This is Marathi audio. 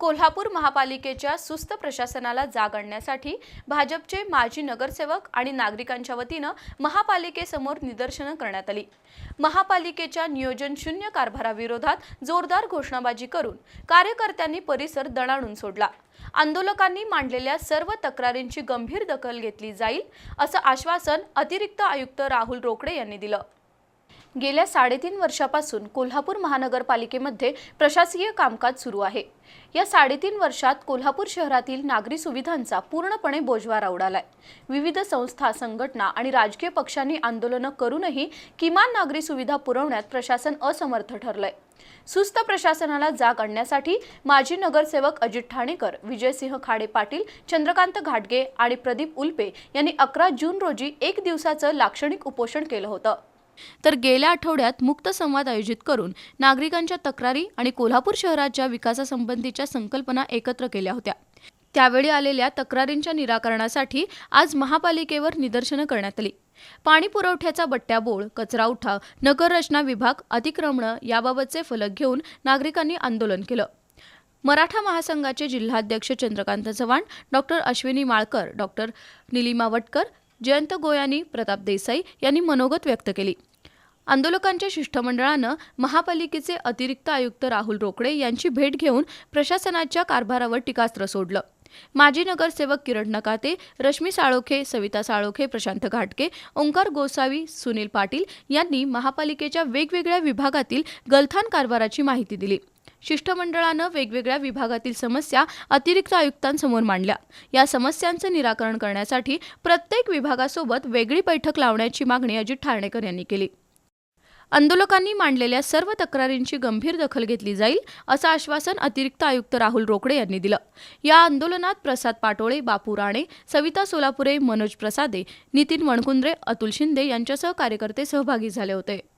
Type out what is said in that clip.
कोल्हापूर महापालिकेच्या सुस्त प्रशासनाला जाग आणण्यासाठी भाजपचे माजी नगरसेवक आणि नागरिकांच्या वतीनं महापालिकेसमोर निदर्शनं करण्यात आली. महापालिकेच्या नियोजन शून्य कारभाराविरोधात जोरदार घोषणाबाजी करून कार्यकर्त्यांनी परिसर दणाणून सोडला. आंदोलकांनी मांडलेल्या सर्व तक्रारींची गंभीर दखल घेतली जाईल असं आश्वासन अतिरिक्त आयुक्त राहुल रोकडे यांनी दिलं. गेल्या साडेतीन वर्षापासून कोल्हापूर महानगरपालिकेमध्ये प्रशासकीय कामकाज सुरू आहे. या साडेतीन वर्षात कोल्हापूर शहरातील नागरी सुविधांचा पूर्णपणे बोजवारा उडालाय विविध संस्था संघटना आणि राजकीय पक्षांनी आंदोलनं करूनही किमान नागरी सुविधा पुरवण्यात प्रशासन असमर्थ ठरलंय. सुस्त प्रशासनाला जाग आणण्यासाठी माजी नगरसेवक अजित ठाणेकर विजयसिंह खाडे पाटील चंद्रकांत घाटगे आणि प्रदीप उल्पे यांनी अकरा जून रोजी एक दिवसाचं लाक्षणिक उपोषण केलं होतं. तर गेल्या आठवड्यात मुक्त संवाद आयोजित करून नागरिकांच्या तक्रारी आणि कोल्हापूर शहराच्या विकासासंबंधीच्या संकल्पना एकत्र केल्या होत्या त्यावेळी आलेल्या तक्रारींच्या निराकरणासाठी आज महापालिकेवर निदर्शनं करण्यात आली. पाणी पुरवठ्याचा बट्ट्याबोळ कचरा उठाव नगररचना विभाग अतिक्रमणं याबाबतचे फलक घेऊन नागरिकांनी आंदोलन केलं. मराठा महासंघाचे जिल्हाध्यक्ष चंद्रकांत चव्हाण डॉक्टर अश्विनी माळकर डॉक्टर निलिमा वटकर जयंत गोयानी प्रताप देसाई यांनी मनोगत व्यक्त केली. आंदोलकांच्या शिष्टमंडळानं महापालिकेचे अतिरिक्त आयुक्त राहुल रोकडे यांची भेट घेऊन प्रशासनाच्या कारभारावर टीकास्त्र सोडलं. माजी नगरसेवक किरण नकाते रश्मी साळोखे सविता साळोखे प्रशांत घाटके ओंकार गोसावी सुनील पाटील यांनी महापालिकेच्या वेगवेगळ्या विभागातील गलथान कारभाराची माहिती दिली. शिष्टमंडळानं वेगवेगळ्या विभागातील समस्या अतिरिक्त आयुक्तांसमोर मांडल्या. या समस्यांचं निराकरण करण्यासाठी प्रत्येक विभागासोबत वेगळी बैठक लावण्याची मागणी अजित ठाणेकर यांनी केली. आंदोलकांनी मांडलेल्या सर्व तक्रारींची गंभीर दखल घेतली जाईल असं आश्वासन अतिरिक्त आयुक्त राहुल रोकडे यांनी दिलं. या आंदोलनात प्रसाद पाटोळे बापू राणे सविता सोलापुरे मनोज प्रसादे नितीन वणकुंद्रे अतुल शिंदे यांच्यासह कार्यकर्ते सहभागी झाले होते.